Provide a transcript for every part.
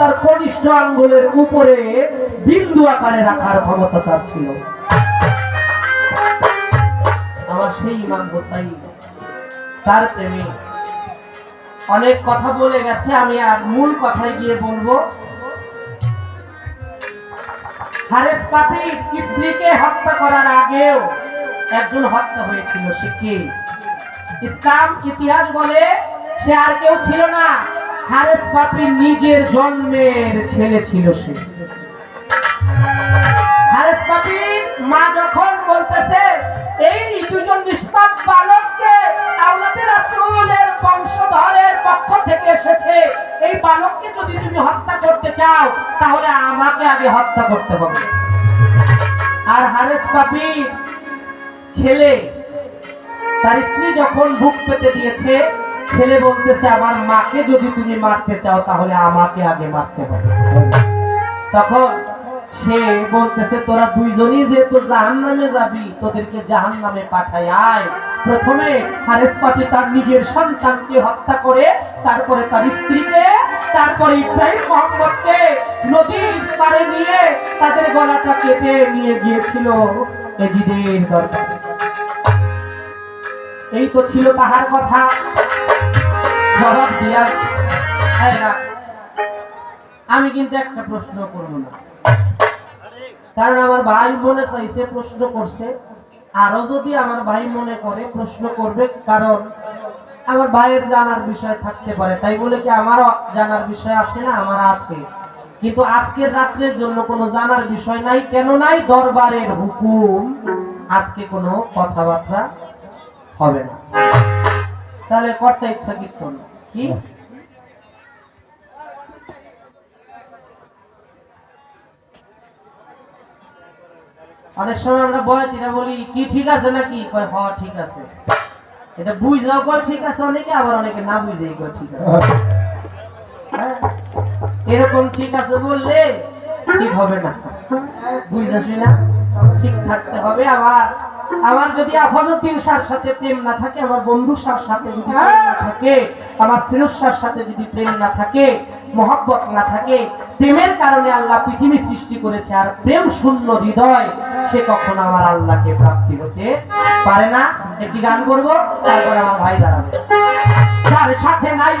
তার কনিষ্ঠ আঙ্গুলের উপরে বিন্দু আকারে রাখার ক্ষমতা তার ছিল। আমার সেই ইমাম হোসাইন, তার প্রেমী। অনেক কথা বলে গেছে, আমি আর মূল কথায় গিয়ে বলব। হারেস পাতি স্ত্রীকে হত্যা করার আগেও একজন হত্যা হয়েছিল, সে কে? ইসলাম ইতিহাস বলে সে আর কেউ ছিল না। হারেস পাতির নিজের জন্মের ছেলে ছিল সে। হারেস পাতির মা যখন বলতেছে, এই দুজন নিষ্পাপ বালককে আওলাদের রাসূলের বংশধরের পক্ষ থেকে এসেছে। এই বালককে যদি তুমি হত্যা করতে চাও, তাহলে আমাকে আগে হত্যা করতে হবে। আর হারেস পাপির ছেলে, তার স্ত্রী যখন বুক পেতে দিয়েছে ছেলে বলতেছে, আমার মাকে যদি তুমি মারতে চাও, তাহলে আমাকে আগে মারতে হবে। তখন সে বলতেছে, তোরা দুইজনই যেহেতু জাহান নামে যাবি, তোদেরকে জাহান নামে পাঠাই আয়। প্রথমে হারেস পাতি তার নিজের সন্তানকে হত্যা করে, তারপরে তার স্ত্রীকে, তারপরে ইব্রাহিম মোহাম্মদকে নদীর পারে নিয়ে তাদের গলাটা কেটে নিয়ে গিয়েছিল এজিদের দরবারে। এই তো ছিল তাহার কথা। জবাব দিয়া আমি কিন্তু একটা প্রশ্ন করব না। কারণ আমার ভাই মনে চাইছে, প্রশ্ন করছে। আরও যদি আমার ভাই মনে করে, প্রশ্ন করবে, কারণ আমার ভাইয়ের জানার বিষয় থাকতে পারে। তাই বলে কি আমারও জানার বিষয় আছে না? আমার আছে। কিন্তু আজকের রাত্রের জন্য কোনো জানার বিষয় নাই? কেন নাই? দরবারের হুকুম। আজকে কোনো কথাবার্তা হবে না। তাহলে কর্তা ইচ্ছা কীর্তন কি? অনেক সময় আমরা বয়াতিরা বলি কি ঠিক আছে নাকি? কয় হ ঠিক আছে। এটা বুঝাও কয় ঠিক আছে অনেকে আবার অনেকে না বুঝেই কয় ঠিক আছে। হ্যাঁ? এরকম ঠিক আছে বললে ঠিক হবে না। বুঝতেছি না ঠিক থাকতে হবে আবার। আমার যদি আফাজুদ্দিন সার সাথে প্রেম না থাকে আমার বন্ধু সার সাথে যদি প্রেম না থাকে আমার ফিরোজ সার সাথে যদি প্রেম না থাকে মহব্বত না থাকে প্রেমের কারণে আল্লাহ পৃথিবী সৃষ্টি করেছে আর প্রেম শূন্য হৃদয় সে কখনো আমার আল্লাহকে প্রাপ্তি হতে পারে না। একটি গান করব তারপর আমার ভাই দাঁড়াবে। যার সাথে নাই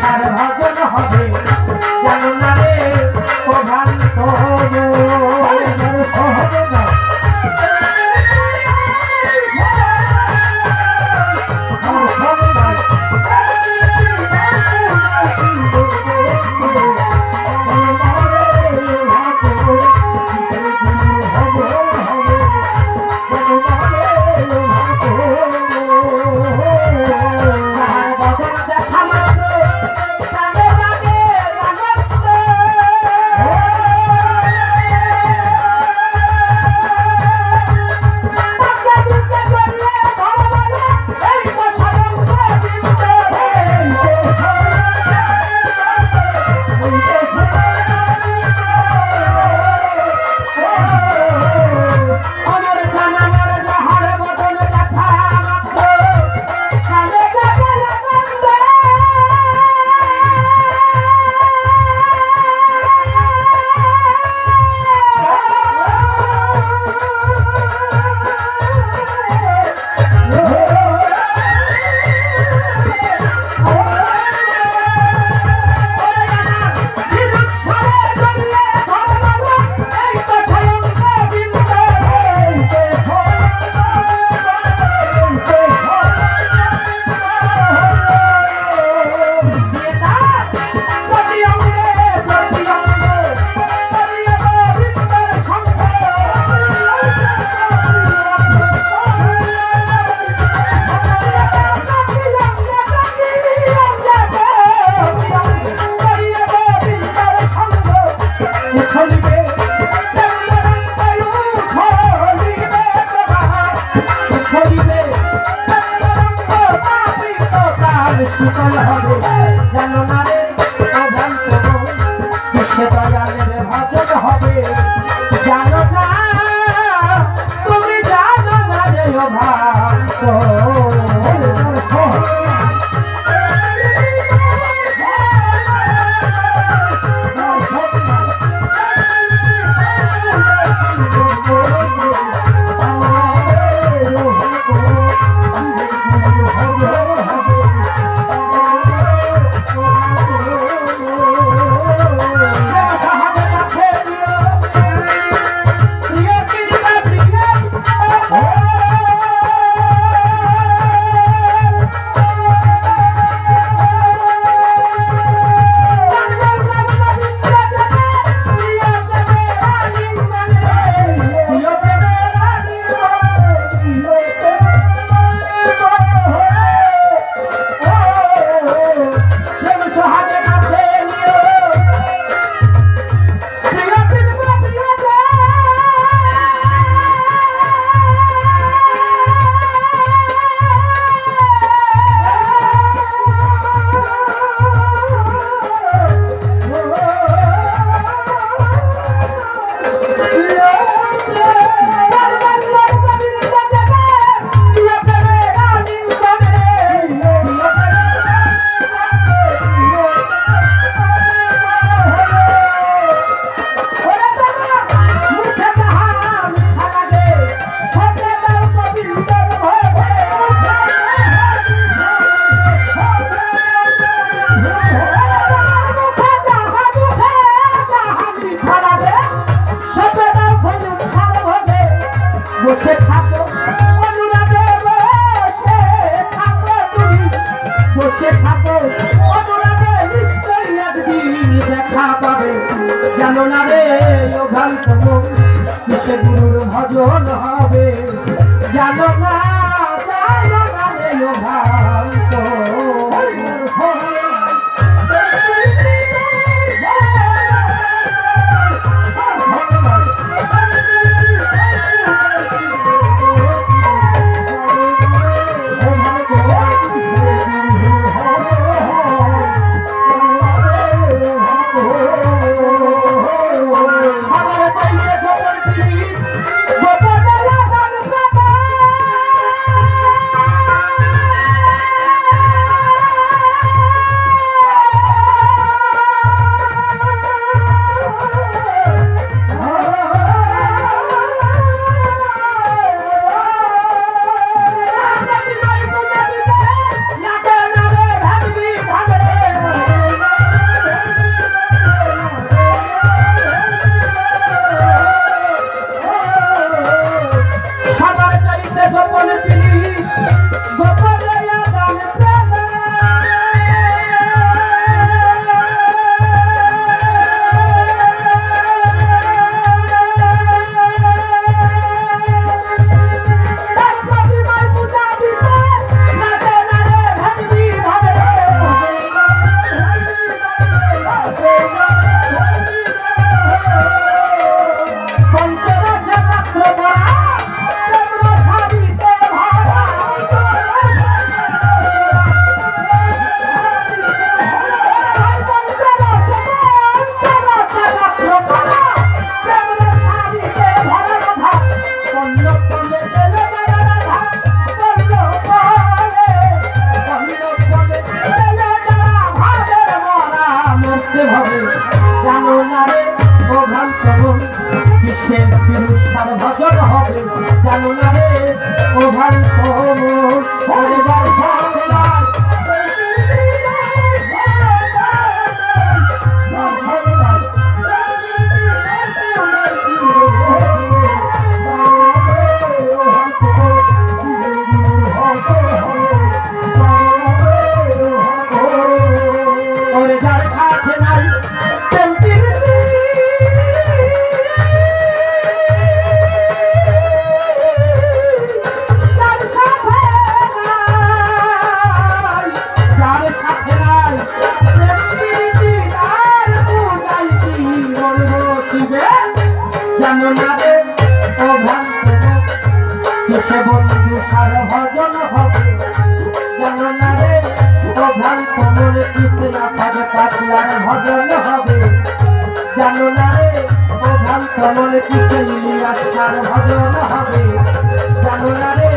সার ভজন হবে। ভজন হবে। জানো না জানো না রে ভাই সে ও ভক্ত কিসে বন্ধু সার ভজন হবে জানা রে ও ভ্রান্ত মনে কিছু না পাবে পাতলার ভজন হবে জানো না রে ও ভ্রান্ত মনে কিছু নিলিয়া সার হবে জানো না রে